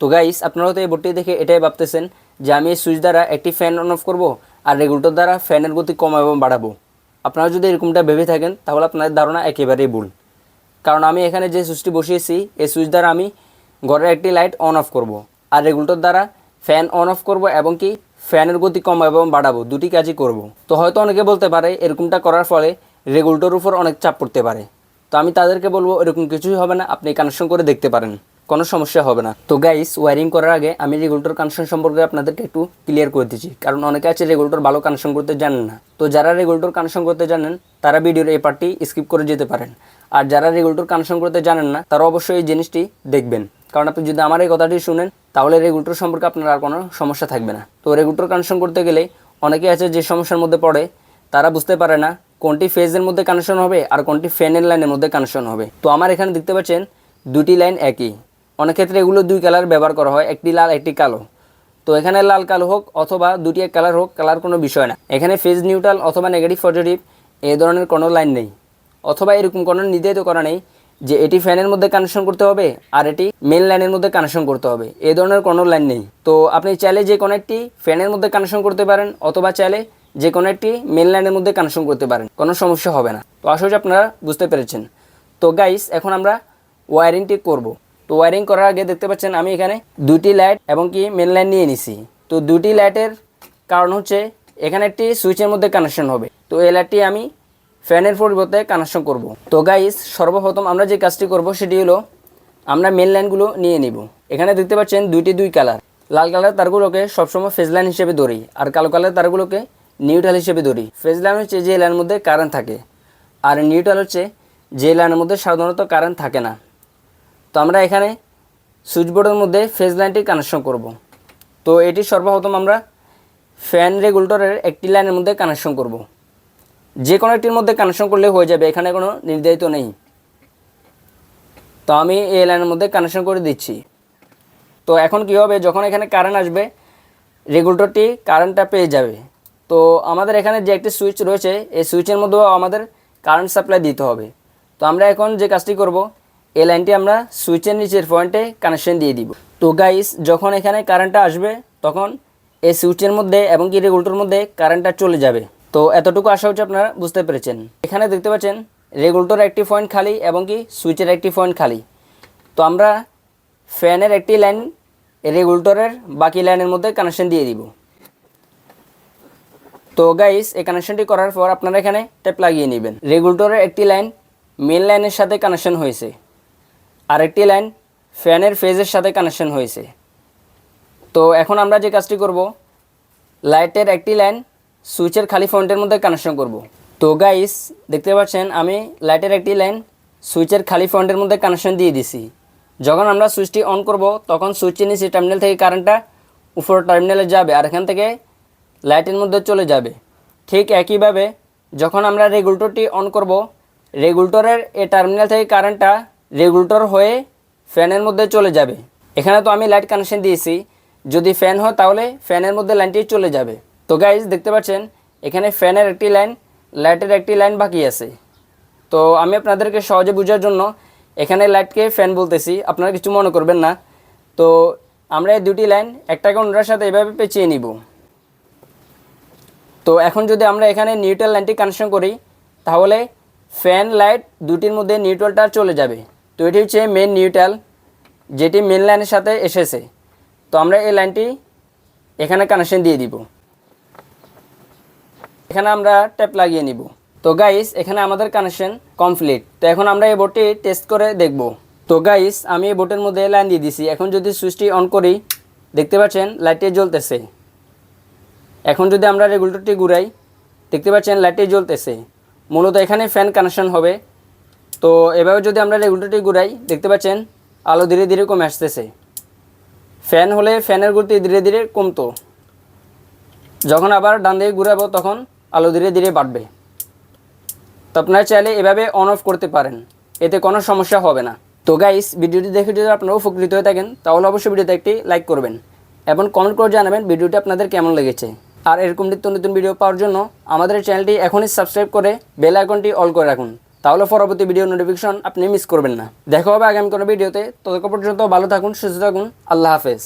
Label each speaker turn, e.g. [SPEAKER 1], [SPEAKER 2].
[SPEAKER 1] তো গাইস আপনারা তো এই বোর্ডটি দেখে এটাই ভাবতেছেন যে আমি এই সুইচ দ্বারা একটি ফ্যান অন অফ করব আর রেগুলেটর দ্বারা ফ্যানের গতি কমাবো এবং বাড়াবো। আপনারা যদি এরকমটা ভেবে থাকেন, তাহলে আপনাদের ধারণা একেবারেই ভুল। কারণ আমি এখানে যে সুইচটি বসিয়েছি, এই সুইচ দ্বারা আমি ঘরের একটি লাইট অন অফ করব আর রেগুলেটর দ্বারা ফ্যান অন অফ করব এবং কি ফ্যানের গতি কমাবো এবং বাড়াবো, দুটি কাজই করব। তো হয়তো অনেকে বলতে পারে এরকমটা করার ফলে রেগুলেটর উপর অনেক চাপ পড়তে পারে। তো আমি তাদেরকে বলব এরকম কিছুই হবে না, আপনি কানেকশন করে দেখতে পারেন। কোনো সমস্যা হবে না। তো গাইস ওয়ারিং করার আগে আমি রেগুলেটর কানেকশন সম্পর্কে আপনাদেরকে একটু ক্লিয়ার করে দিচ্ছি। কারণ অনেকে আছে রেগুলেটর ভালো কানেকশন করতে জানেন না। তো যারা রেগুলেটর কানেকশন করতে জানেন, তারা ভিডিওর এই পার্টটি স্কিপ করে যেতে পারেন। আর যারা রেগুলেটর কানেকশন করতে জানেন না, তারা অবশ্যই এই জিনিসটি দেখবেন। কারণ আপনি যদি আমার এই কথাটি শুনেন, তাহলে রেগুলেটর সম্পর্কে আপনার আর কোনো সমস্যা থাকবে না। তো রেগুলেটর কানেকশন করতে গেলে অনেকে আছে যে সমস্যার মধ্যে পড়ে, তারা বুঝতে পারে না কোনটি ফেজের মধ্যে কানেকশন হবে আর কোনটি ফ্যানের লাইনের মধ্যে কানেকশন হবে। তো আমার এখানে দেখতে পাচ্ছেন দুটি লাইন একই। অনেক ক্ষেত্রে এগুলো দুই কালার ব্যবহার করা হয়, একটি লাল, একটি কালো। তো এখানে লাল, কালো হোক অথবা দুটি এক কালার হোক, কালার কোনো বিষয় না। এখানে ফেজ নিউট্রাল অথবা নেগেটিভ পজিটিভ এ ধরনের কোনো লাইন নেই। অথবা এরকম কোনো নির্ধারিত করা নেই যে এটি ফ্যানের মধ্যে কানেকশন করতে হবে আর এটি মেন লাইনের মধ্যে কানেকশন করতে হবে। এ ধরনের কোনো লাইন নেই। তো আপনি চাইলে যে কোনো একটি ফ্যানের মধ্যে কানেকশন করতে পারেন অথবা চাইলে যে কোনো একটি মেন লাইনের মধ্যে কানেকশন করতে পারেন। কোনো সমস্যা হবে না। তো করি আপনারা বুঝতে পেরেছেন। তো গাইস এখন আমরা ওয়ারিংটি করব। তো ওয়ারিং করার আগে দেখতে পাচ্ছেন আমি এখানে দুটি লাইট এবং কি মেন লাইন নিয়ে নিছি। তো দুটি লাইটের কারণ হচ্ছে এখানে একটি সুইচের মধ্যে কানেকশন হবে। তো এই লাইটটি আমি ফ্যানের পরিবর্তে কানেকশন করব। তো গাইস সর্বপ্রথম আমরা যে কাজটি করব সেটি হলো আমরা মেন লাইনগুলো নিয়ে নিব। এখানে দেখতে পাচ্ছেন দুইটি দুই কালার লাল কালার তারগুলোকে সবসময় ফেজ লাইন হিসেবে ধরি আর কালো কালার তারগুলোকে নিউট্রাল হিসেবে ধরি। ফেজ লাইন হচ্ছে যে লাইনের মধ্যে কারেন্ট থাকে। আর নিউট্রাল হচ্ছে যে লাইনের মধ্যে সাধারণত কারেন্ট থাকে না। তো আমরা এখানে সুইচ বোর্ডের মধ্যে ফেজ লাইনটি কানেকশন করব। তো এটি সর্বপ্রথম আমরা ফ্যান রেগুলেটরের একটি লাইনের মধ্যে কানেকশন করব। যে কোনো একটির মধ্যে কানেকশন করলে হয়ে যাবে, এখানে কোনো নির্ধারিত নেই। তো আমি এই লাইনের মধ্যে কানেকশন করে দিচ্ছি। তো এখন কী হবে, যখন এখানে কারেন্ট আসবে রেগুলেটরটি কারেন্টটা পেয়ে যাবে। তো আমাদের এখানে যে একটি সুইচ রয়েছে, এই সুইচের মধ্যেও আমাদের কারেন্ট সাপ্লাই দিতে হবে। তো আমরা এখন যে কাজটি করব এই লাইনটি আমরা সুইচের নিচের পয়েন্টে কানেকশন দিয়ে দিব। তো গাইস যখন এখানে কারেন্টটা আসবে, তখন এই সুইচের মধ্যে এবং কি রেগুলেটর মধ্যে কারেন্টটা চলে যাবে। তো এতটুকু আশা হচ্ছে আপনারা বুঝতে পেরেছেন। এখানে দেখতে পাচ্ছেন রেগুলেটর একটি পয়েন্ট খালি এবং কি সুইচের একটি পয়েন্ট খালি। তো আমরা ফ্যানের একটি লাইন রেগুলেটরের বাকি লাইনের মধ্যে কানেকশন দিয়ে দিব। তো গাইস এই কানেকশনটি করার পর আপনারা এখানে ট্যাপ লাগিয়ে নেবেন। রেগুলেটরের একটি লাইন মেন লাইনের সাথে কানেকশন হয়েছে। আর একটি লাইন, ফ্যানের ফেজের সাথে কানেকশন হয়েছে। তো এখন আমরা যে কাজটি করব, লাইটের একটি লাইন, সুইচের খালি ফ্রন্টের মধ্যে কানেকশন করব। তো গাইস দেখতে পাচ্ছেন, আমি লাইটের একটি লাইন, সুইচের খালি ফ্রন্টের মধ্যে কানেকশন দিয়ে দিছি। যখন আমরা সুইচটি অন করব, তখন সুইচের নিচে টার্মিনাল থেকে কারেন্টটা উপর টার্মিনালে যাবে, আর এখান থেকে লাইটের মধ্যে চলে যাবে। ঠিক একইভাবে, যখন আমরা রেগুলেটরটি অন করব রেগুলেটরের এ টার্মিনাল থেকে কারেন্টটা রেগুলেটর হয়ে ফ্যানের মধ্যে চলে যাবে। এখানে তো আমি লাইট কানেকশন দিয়েছি। যদি ফ্যান হয় তাহলে ফ্যানের মধ্যে লাইনটি চলে যাবে। তো গাইজ দেখতে পাচ্ছেন, এখানে ফ্যানের একটি লাইন, লাইটের একটি লাইন বাকি আছে। তো আমি আপনাদেরকে সহজে বোঝার জন্য এখানে লাইটকে ফ্যান বলতেছি। আপনারা কিছু মনে করবেন না। তো আমরা এই দুটি লাইন একটাকে অন্যটার সাথে এভাবে পেঁচিয়ে নিব। তো এখন যদি আমরা এখানে নিউট্রাল লাইনটি কানেকশন করি, তাহলে ফ্যান লাইট দুটির মধ্যে নিউট্রালটা চলে যাবে। তো এটি হচ্ছে মেন নিউট্রাল যেটি মেন লাইনের সাথে এসেছে। তো আমরা এই লাইনটি এখানে কানেকশন দিয়ে দিব। এখানে আমরা ট্যাপ লাগিয়ে নিব। তো গাইস এখানে আমাদের কানেকশন কমপ্লিট তো এখন আমরা এই বোর্ডটি টেস্ট করে দেখব। তো গাইস আমি এই বোর্ডের মধ্যে লাইন দিয়ে দিছি। এখন যদি সুইচটি অন করি, দেখতে পাচ্ছেন লাইটটি জ্বলতেছে। এখন যদি আমরা রেগুলেটরটি ঘুরাই, দেখতে পাচ্ছেন লাইটটি জ্বলতেছে। মূলত এখানে ফ্যান কানেকশন হবে। তো এভাবে যদি আমরা রেগুলেটরটি ঘুরাই, দেখতে পাচ্ছেন, আলো ধীরে ধীরে কমে আসতেছে। ফ্যান হলে ফ্যানের গতি ধীরে ধীরে কমতো। যখন আবার ডান দিকে ঘুরাবো, তখন আলো ধীরে ধীরে বাড়বে। তো আপনারা চাইলে এভাবে অন অফ করতে পারেন। এতে কোনো সমস্যা হবে না। তো গাইস ভিডিওটি দেখে যদি আপনারা উপকৃত হয়ে থাকেন, তাহলে অবশ্যই ভিডিওতে একটি লাইক করবেন এবং কমেন্ট করে জানাবেন ভিডিওটি আপনাদের কেমন লেগেছে। আর এরকম নিত্য নতুন ভিডিও পাওয়ার জন্য আমাদের চ্যানেলটি এখনই সাবস্ক্রাইব করে বেল আইকনটি অল করে রাখুন। তাহলে পরবর্তী ভিডিও নোটিফিকেশন আপনি মিস করবেন না। দেখা হবে আগামী কোনো ভিডিওতে ততক্ষণ পর্যন্ত ভালো থাকুন, সুস্থ থাকুন। আল্লাহ হাফেজ।